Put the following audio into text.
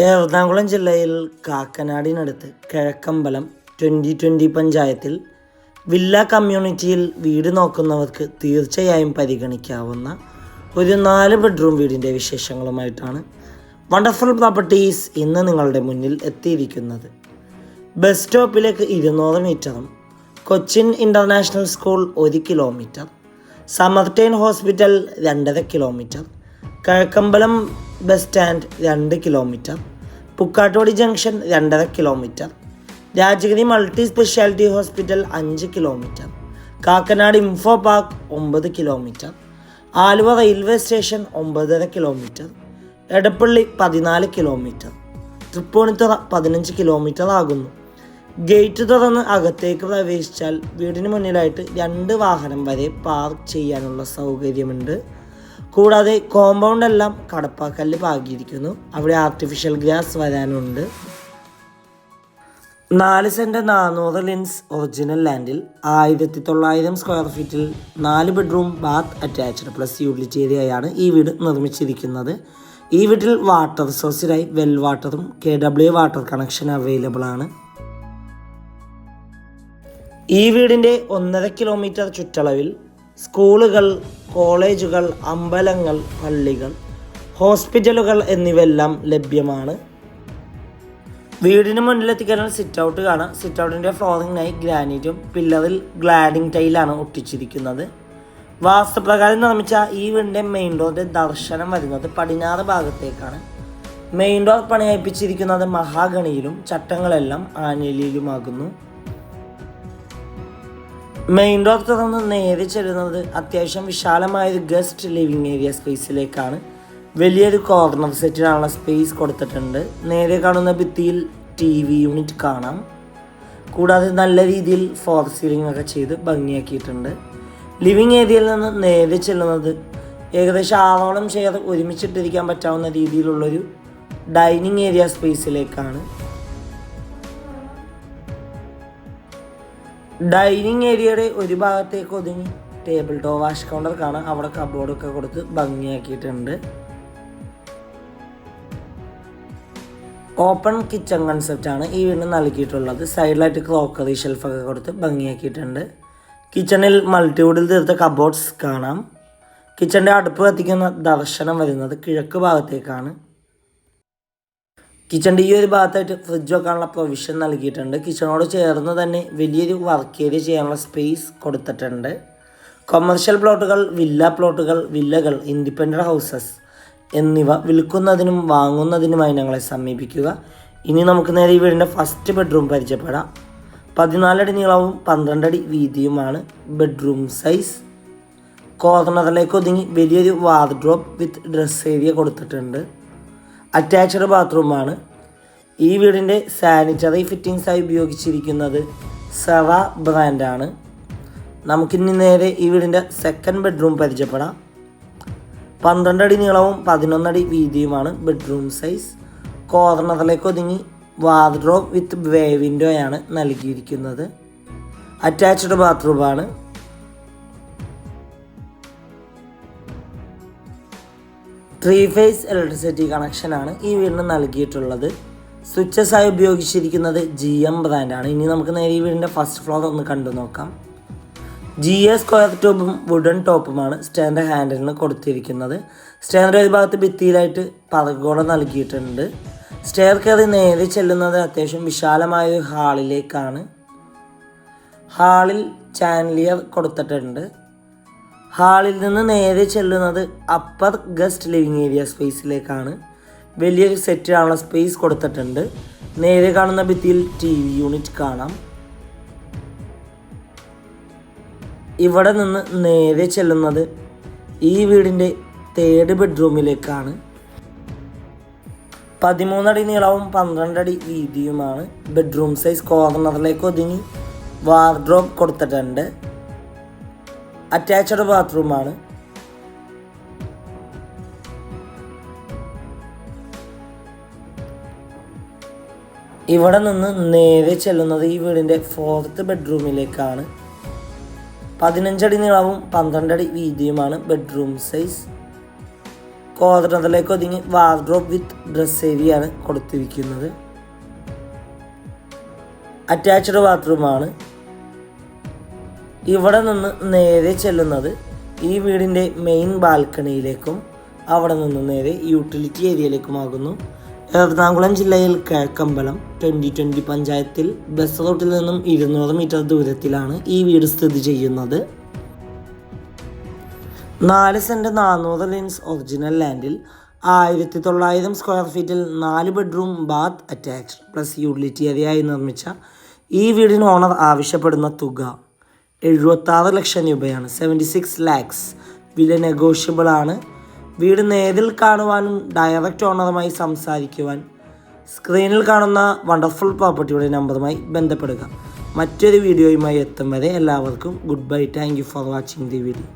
എറണാകുളം ജില്ലയിൽ കാക്കനാടിനടുത്ത് Kizhakkambalam twenty twenty പഞ്ചായത്തിൽ വില്ല കമ്മ്യൂണിറ്റിയിൽ വീട് നോക്കുന്നവർക്ക് തീർച്ചയായും പരിഗണിക്കാവുന്ന ഒരു നാല് ബെഡ്റൂം വീടിന്റെ വിശേഷങ്ങളുമായിട്ടാണ് വണ്ടർഫുൾ പ്രോപ്പർട്ടീസ് ഇന്ന് നിങ്ങളുടെ മുന്നിൽ എത്തിയിരിക്കുന്നത്. ബസ് സ്റ്റോപ്പിലേക്ക് ഇരുന്നൂറ് മീറ്ററും കൊച്ചിൻ ഇന്റർനാഷണൽ സ്കൂൾ ഒരു കിലോമീറ്റർ സമർട്ടൈൻ ഹോസ്പിറ്റൽ രണ്ടര കിലോമീറ്റർ കിഴക്കമ്പലം ബസ് സ്റ്റാൻഡ് രണ്ട് കിലോമീറ്റർ പുക്കാട്ടോടി ജംഗ്ഷൻ രണ്ടര kilometre Rajagiri multi speciality hospital അഞ്ച് കിലോമീറ്റർ കാക്കനാട് ഇൻഫോ പാർക്ക് ഒമ്പത് കിലോമീറ്റർ ആലുവ റെയിൽവേ സ്റ്റേഷൻ ഒമ്പതര കിലോമീറ്റർ എടപ്പള്ളി പതിനാല് കിലോമീറ്റർ തൃപ്പൂണിത്തുറ പതിനഞ്ച് കിലോമീറ്റർ ആകുന്നു. ഗേറ്റ് തുറന്ന് അകത്തേക്ക് പ്രവേശിച്ചാൽ വീടിന് മുന്നിലായിട്ട് രണ്ട് വാഹനം വരെ പാർക്ക് ചെയ്യാനുള്ള സൗകര്യമുണ്ട്. കൂടാതെ കോമ്പൗണ്ട് എല്ലാം കടപ്പാക്കല്ല് പാകിയിരിക്കുന്നു. അവിടെ ആർട്ടിഫിഷ്യൽ ഗ്രാസ് വരാനുണ്ട്. നാല് സെന്റ് നാനൂറ് ലിൻസ് ഒറിജിനൽ ലാൻഡിൽ ആയിരത്തി തൊള്ളായിരം സ്ക്വയർ ഫീറ്റിൽ നാല് bedroom bath attached plus utility ഏരിയയാണ് ഈ വീട് നിർമ്മിച്ചിരിക്കുന്നത്. ഈ വീട്ടിൽ വാട്ടർ സോഴ്സിനായി വെൽ വാട്ടറും K W water connection available ആണ്. ഈ വീടിന്റെ ഒന്നര കിലോമീറ്റർ ചുറ്റളവിൽ സ്കൂളുകൾ കോളേജുകൾ അമ്പലങ്ങൾ പള്ളികൾ ഹോസ്പിറ്റലുകൾ എന്നിവയെല്ലാം ലഭ്യമാണ്. വീടിന് മുന്നിലെത്തിക്കാനുള്ള സിറ്റ് ഔട്ട് കാണാം സിറ്റ് ഔട്ടിന്റെ ഫ്ലോറിങ്ങിനായി ഗ്രാനൈറ്റും പില്ലറിൽ ഗ്ലാഡിംഗ് ടൈലാണ് ഒട്ടിച്ചിരിക്കുന്നത്. വാസ്തുപ്രകാരം നിർമ്മിച്ച ഈ വീടിന്റെ മെയിൻ ഡോറിന്റെ ദർശനം വരുന്നത് പടിഞ്ഞാറ് ഭാഗത്തേക്കാണ്. മെയിൻ ഡോർ പണിയപ്പിച്ചിരിക്കുന്നത് മഹാഗണിയിലും ചട്ടങ്ങളെല്ലാം ആഞ്ഞലിയിലുമാകുന്നു. മെയിൻ ഡോർ തുറന്ന് നേരെ ചെല്ലുന്നത് അത്യാവശ്യം വിശാലമായ ഒരു ഗസ്റ്റ് ലിവിങ് ഏരിയ സ്പേസിലേക്കാണ് വലിയൊരു കോർണർ സെറ്റിനുള്ള സ്പേസ് കൊടുത്തിട്ടുണ്ട്. നേരെ കാണുന്ന ഭിത്തിയിൽ ടി വി യൂണിറ്റ് കാണാം. കൂടാതെ നല്ല രീതിയിൽ ഫോർ സീലിംഗ് ഒക്കെ ചെയ്ത് ഭംഗിയാക്കിയിട്ടുണ്ട്. ലിവിങ് ഏരിയയിൽ നിന്ന് നേരെ ചെല്ലുന്നത് ഏകദേശം ആറോളം ചെയർ ഒരുമിച്ചിട്ടിരിക്കാൻ പറ്റാവുന്ന രീതിയിലുള്ളൊരു ഡൈനിങ് ഏരിയ സ്പേസിലേക്കാണ് ഡൈനിങ് ഏരിയയുടെ ഒരു ഭാഗത്തേക്ക് ഒതുങ്ങി ടേബിൾ ടോ വാഷ് കൗണ്ടർ കാണാം. അവിടെ കബോർഡൊക്കെ കൊടുത്ത് ഭംഗിയാക്കിയിട്ടുണ്ട്. ഓപ്പൺ കിച്ചൺ കൺസെപ്റ്റ് ആണ് ഈ വീടിന് നൽകിയിട്ടുള്ളത്. സൈഡിലായിട്ട് ക്രോക്കറി ഷെൽഫൊക്കെ കൊടുത്ത് ഭംഗിയാക്കിയിട്ടുണ്ട്. കിച്ചണിൽ മൾട്ടിവുഡിൽ തീർത്ത കബോർഡ്സ് കാണാം. കിച്ചന്റെ അടുപ്പ് കത്തിക്കുന്ന ദർശനം വരുന്നത് കിഴക്ക് ഭാഗത്തേക്കാണ്. കിച്ചണിന്റെ ഈ ഒരു ഭാഗത്തായിട്ട് ഫ്രിഡ്ജ് വെക്കാനുള്ള പ്രൊവിഷൻ നൽകിയിട്ടുണ്ട്. കിച്ചണോട് ചേർന്ന് തന്നെ വലിയൊരു വർക്ക് ഏരിയ ചെയ്യാനുള്ള സ്പേസ് കൊടുത്തിട്ടുണ്ട്. കൊമേഴ്ഷ്യൽ പ്ലോട്ടുകൾ വില്ല പ്ലോട്ടുകൾ വില്ലകൾ ഇൻഡിപെൻഡന്റ് ഹൗസസ് എന്നിവ വിൽക്കുന്നതിനും വാങ്ങുന്നതിനുമായി ഞങ്ങളെ സമീപിക്കുക. ഇനി നമുക്ക് നേരെ ഈ വീടിന്റെ ഫസ്റ്റ് ബെഡ്റൂം പരിചയപ്പെടാം. പതിനാലടി നീളവും പന്ത്രണ്ടടി വീതിയുമാണ് ബെഡ്റൂം സൈസ് കോർണറിലേക്ക് ഒതുങ്ങി വലിയൊരു വാർഡ്രോബ് വിത്ത് ഡ്രസ് ഏരിയ കൊടുത്തിട്ടുണ്ട്. അറ്റാച്ച്ഡ് ബാത്റൂമാണ് ഈ വീടിന്റെ സാനിറ്ററി ഫിറ്റിങ്സായി ഉപയോഗിച്ചിരിക്കുന്നത് സെറ ബ്രാൻഡാണ് നമുക്കിനി നേരെ ഈ വീടിന്റെ സെക്കൻഡ് ബെഡ്റൂം പരിചയപ്പെടാം. പന്ത്രണ്ടടി നീളവും പതിനൊന്നടി വീതിയുമാണ് ബെഡ്റൂം സൈസ് കോർണറിലേക്ക് ഒതുങ്ങി വാർഡ്രോബ് വിത്ത് വേ വിൻഡോയാണ് നൽകിയിരിക്കുന്നത്. അറ്റാച്ച്ഡ് ബാത്റൂമാണ് ത്രീ ഫേസ് ഇലക്ട്രിസിറ്റി കണക്ഷനാണ് ഈ വീടിന് നൽകിയിട്ടുള്ളത്. സ്വിച്ചസ് ആയി ഉപയോഗിച്ചിരിക്കുന്നത് ജി എം ബ്രാൻഡാണ് ഇനി നമുക്ക് നേരെ ഈ വീടിന്റെ ഫസ്റ്റ് ഫ്ലോർ ഒന്ന് കണ്ടു നോക്കാം. ജി എ സ്ക്വയർ ട്യൂബും വുഡൻ ടോപ്പുമാണ് സ്റ്റാൻഡ് ഹാൻഡിലിന് കൊടുത്തിരിക്കുന്നത്. സ്റ്റാൻഡ് ഒരു ഭാഗത്ത് ഭിത്തിയിലായിട്ട് പറകോട നൽകിയിട്ടുണ്ട്. സ്റ്റെയർ കയറി നേരെ ചെല്ലുന്നത് അത്യാവശ്യം വിശാലമായ ഒരു ഹാളിലേക്കാണ് ഹാളിൽ ചാൻലിയർ കൊടുത്തിട്ടുണ്ട്. ഹാളിൽ നിന്ന് നേരെ ചെല്ലുന്നത് അപ്പർ ഗസ്റ്റ് ലിവിങ് ഏരിയ സ്പേസിലേക്കാണ് വലിയൊരു സെറ്റിനുള്ള സ്പേസ് കൊടുത്തിട്ടുണ്ട്. നേരെ കാണുന്ന ഭിത്തിയിൽ ടി വി യൂണിറ്റ് കാണാം. ഇവിടെ നിന്ന് നേരെ ചെല്ലുന്നത് ഈ വീടിന്റെ തേർഡ് ബെഡ്റൂമിലേക്കാണ് പതിമൂന്നടി നീളവും പന്ത്രണ്ടടി വീതിയുമാണ്. ബെഡ്റൂം സൈസ് കോർണറിലേക്ക് ഒതുങ്ങി വാർഡ്രോബ് കൊടുത്തിട്ടുണ്ട്. അറ്റാച്ച്ഡ് ബാത്റൂമാണ് ഇവിടെ നിന്ന് നേരെ ചെല്ലുന്നത് ഈ വീടിന്റെ ഫോർത്ത് ബെഡ്റൂമിലേക്കാണ് പതിനഞ്ചടി നീളവും പന്ത്രണ്ടടി വീതിയുമാണ് ബെഡ്റൂം സൈസ് കോർണറിലേക്ക് ഒതുങ്ങി വാർഡ്രോബ് വിത്ത് ഡ്രസ് ഏരിയയാണ് കൊടുത്തിരിക്കുന്നത്. അറ്റാച്ച്ഡ് ബാത്റൂമാണ് ഇവിടെ നിന്ന് നേരെ ചെല്ലുന്നത് ഈ വീടിന്റെ മെയിൻ ബാൽക്കണിയിലേക്കും അവിടെ നിന്ന് നേരെ യൂട്ടിലിറ്റി ഏരിയയിലേക്കുമാകുന്നു എറണാകുളം ജില്ലയിൽ കിഴക്കമ്പലം ട്വന്റി ട്വന്റി പഞ്ചായത്തിൽ ബസ് റൂട്ടിൽ നിന്നും ഇരുന്നൂറ് മീറ്റർ ദൂരത്തിലാണ് ഈ വീട് സ്ഥിതി ചെയ്യുന്നത്. നാല് സെന്റ് നാനൂറ് ലിൻസ് ഒറിജിനൽ ലാൻഡിൽ ആയിരത്തി തൊള്ളായിരം സ്ക്വയർ ഫീറ്റിൽ നാല് bedroom bath attached plus utility ഏരിയയായി നിർമ്മിച്ച ഈ വീടിന് ഓണർ ആവശ്യപ്പെടുന്ന തുക എഴുപത്താറ് ലക്ഷം രൂപയാണ്. സെവന്റി സിക്സ് ലാക്സ് വില നെഗോഷ്യബിൾ ആണ്. വീട് നേരിൽ കാണുവാനും ഡയറക്റ്റ് ഓണറുമായി സംസാരിക്കുവാൻ. സ്ക്രീനിൽ കാണുന്ന വണ്ടർഫുൾ പ്രോപ്പർട്ടിയുടെ നമ്പറുമായി ബന്ധപ്പെടുക. മറ്റൊരു വീഡിയോയുമായി എത്തും വരെ എല്ലാവർക്കും good bye thank you for watching the video